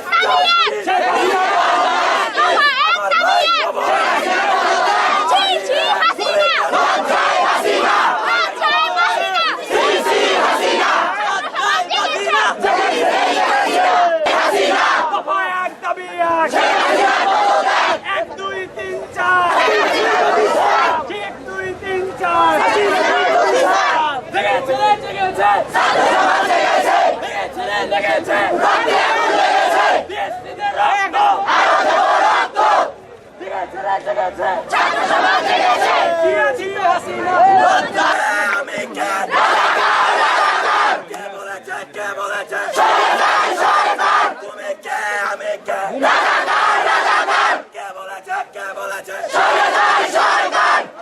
三爷，三。জেগেছে রে, জেগেছে। দিয়েছি হাসিনা। আমি কে? কে?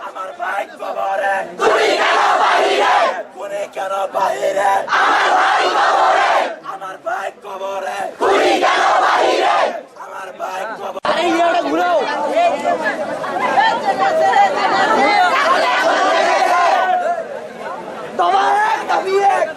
আমার ভাই কবরে তুমি কেন বাহিরে তুমি আমার ভাই কবরে আমার ভাই আমার ভাই কবরে তোমার এক দাবি এক।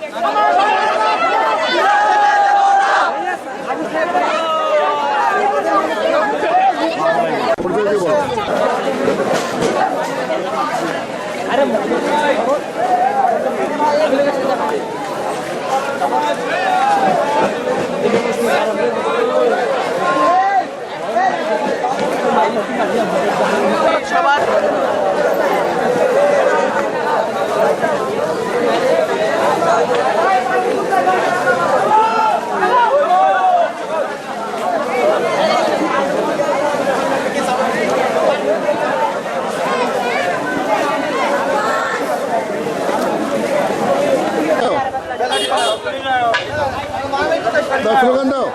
দাও স্লোগান দাও।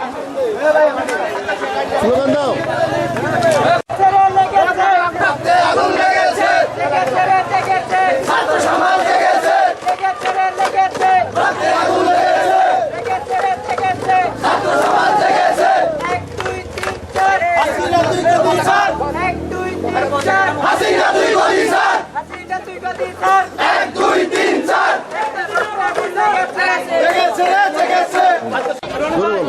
স্লোগান দাও। হাসিনা তুই গদি স্যার। এক দুই তিন চার। জেগেছে রে জেগেছে জোরে বলো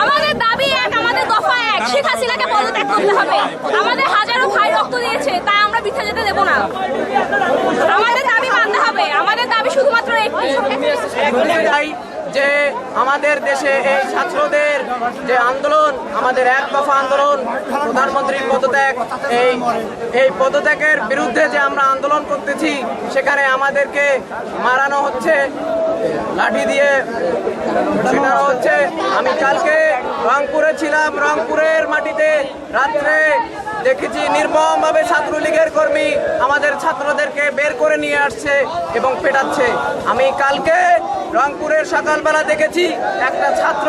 আমাদের দাবি এক আমাদের দফা এক শেখ হাসিনাকে পদত্যাগ করতে হবে আমাদের হাজারো ভাই রক্ত দিয়েছে তাই আমরা বৃথা যেতে দেব না আমাদের দাবি মানতে হবে আমাদের দাবি শুধুমাত্র একটি চাই যে আমাদের দেশে এই ছাত্রদের যে আন্দোলন, আমাদের এক দফা আন্দোলন, প্রধানমন্ত্রীর পদত্যাগ, এই এই পদত্যাগের বিরুদ্ধে যে আমরা আন্দোলন করতেছি, সেখানে আমাদেরকে মারানো হচ্ছে, লাঠি দিয়ে ছিটানো হচ্ছে। আমি কালকে রংপুরে ছিলাম, রংপুরের মাটিতে রাত্রে দেখেছি নির্মমভাবে ছাত্রলীগের কর্মী আমাদের ছাত্রদেরকে বের করে নিয়ে আসছে এবং পেটাচ্ছে। আমি কালকে রংপুরের সকালবেলা দেখেছি, একটা ছাত্র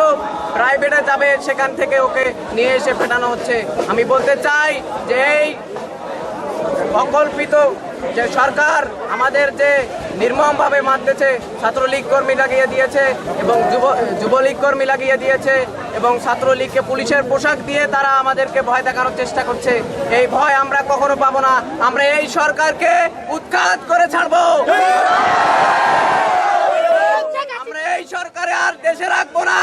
প্রাইভেটে যাবে, সেখান থেকে ওকে নিয়ে এসে ফেটানো হচ্ছে। আমি বলতে চাই যে এই অকল্পিত যে সরকার আমাদের যে নির্মমভাবে মারতেছে, ছাত্রলীগ কর্মী লাগিয়ে দিয়েছে এবং যুব, যুবলীগ কর্মী লাগিয়ে দিয়েছে এবং ছাত্রলীগকে পুলিশের পোশাক দিয়ে তারা আমাদেরকে ভয় দেখানোর চেষ্টা করছে। এই ভয় আমরা কখনো পাবো না। আমরা এই সরকারকে উৎখাত করে ছাড়বো। সরকারে আর দেশে রাখব না।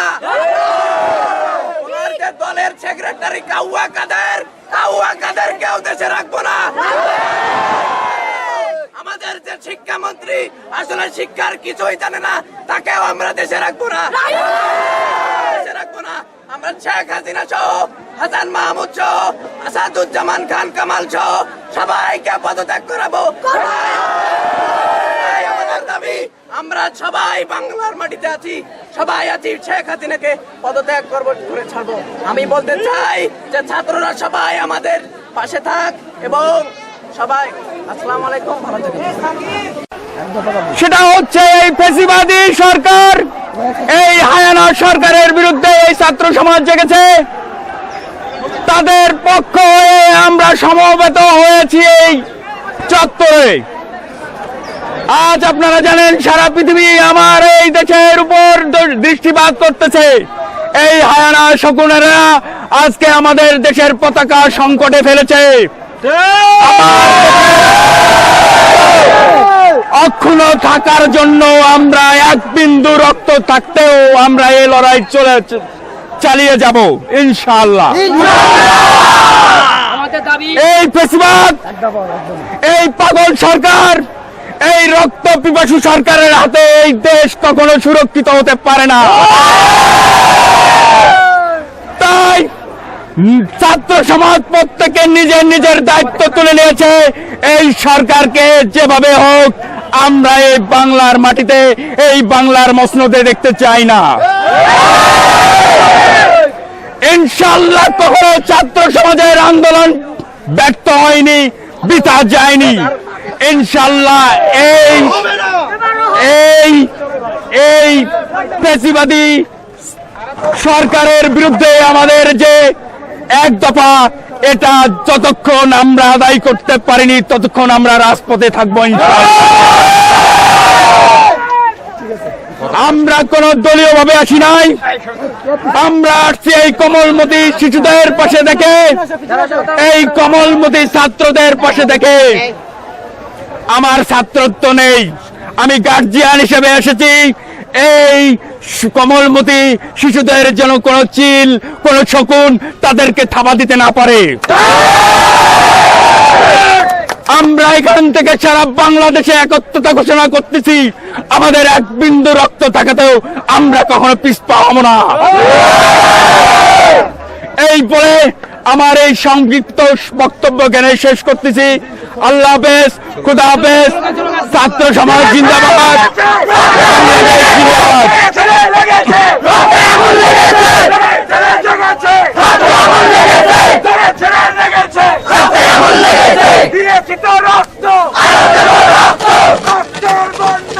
ওনার যে দলের সেক্রেটারি কাউয়া কাদের কাউয়া কাদের কেউ দেশে রাখব না। আমাদের যে শিক্ষামন্ত্রী, আসলে শিক্ষার কিছুই জানে না, তাকেও আমরা দেশে রাখব না। দেশে রাখব না। আমরা শেখ হাসিনা সহ, হাসান মাহমুদ সহ, আসাদুজ্জামান খান কামাল সহ, সবাইকে পদত্যাগ করাবো। আমাদের দাবি আমরা সবাই বাংলার মাটিতে আছি, সবাই আছি শেখ হাসিনাকে পদত্যাগ করব, করে ছাড়বো। আমি বলতে চাই যে ছাত্ররা সবাই আমাদের পাশে থাক এবং সবাই আসসালামু আলাইকুম, ভালো থাকেন। সেটা হচ্ছে এই ফেসিবাদী সরকার, এই হায়ানা সরকারের বিরুদ্ধে এই ছাত্র সমাজ জেগেছে। তাদের পক্ষ হয়ে আমরা সমবেত হয়েছি এই চত্বরে। আজ আপনারা জানেন সারা পৃথিবী আমার এই দেশের উপর দৃষ্টিপাত করতেছে। এই হায়ানা শকুনেরা আজকে আমাদের দেশের পতাকা সংকটে ফেলেছে। অক্ষুণ্ণ থাকার জন্য আমরা এক বিন্দু রক্ত থাকতেও আমরা এই লড়াই চলে চালিয়ে যাব ইনশাআল্লাহ। এই ফেসিবাদ এই পাগল সরকার এই রক্ত পিপাসু সরকারের হাতে এই দেশ কখনো সুরক্ষিত হতে পারে না। তাই ছাত্র সমাজ প্রত্যেকে নিজের নিজের দায়িত্ব তুলে নিয়েছে। এই সরকারকে যেভাবে হোক, আমরা এই বাংলার মাটিতে, এই বাংলার মসনদে দেখতে চাই না। ইনশাল্লাহ কখনো ছাত্র সমাজের আন্দোলন ব্যর্থ হয়নি বিতা যায়নি। ইনশাল্লাহ এই এই এই পেশিবাদী সরকারের বিরুদ্ধে আমাদের যে এক দফা এটা যতক্ষণ আমরা আদায় করতে পারিনি, ততক্ষণ আমরা রাজপথে থাকব আমরা কোন দলীয় ভাবে আসি নাই। আমরা আসছি এই কমলমতি শিশুদের পাশে দেখে, এই কমলমতি ছাত্রদের পাশে দেখে। আমার ছাত্রত্ব নেই। আমি গার্জিয়ান হিসেবে এসেছি। এই কমলমতি শিশুদের যেন কোনো চিল, কোনো শকুন তাদেরকে থাবা দিতে না পারে। আমরা এখান থেকে সারা বাংলাদেশে একত্রতা ঘোষণা করতেছি। আমাদের এক বিন্দু রক্ত থাকাতেও আমরা কখনো পিছপা হব না। এই বলে আমার এই সংক্ষিপ্ত বক্তব্য জ্ঞানে শেষ করতেছি। আল্লাহ বেশ খুদা হাফেজ ছাত্র সমাজ জিন্দাবাদ।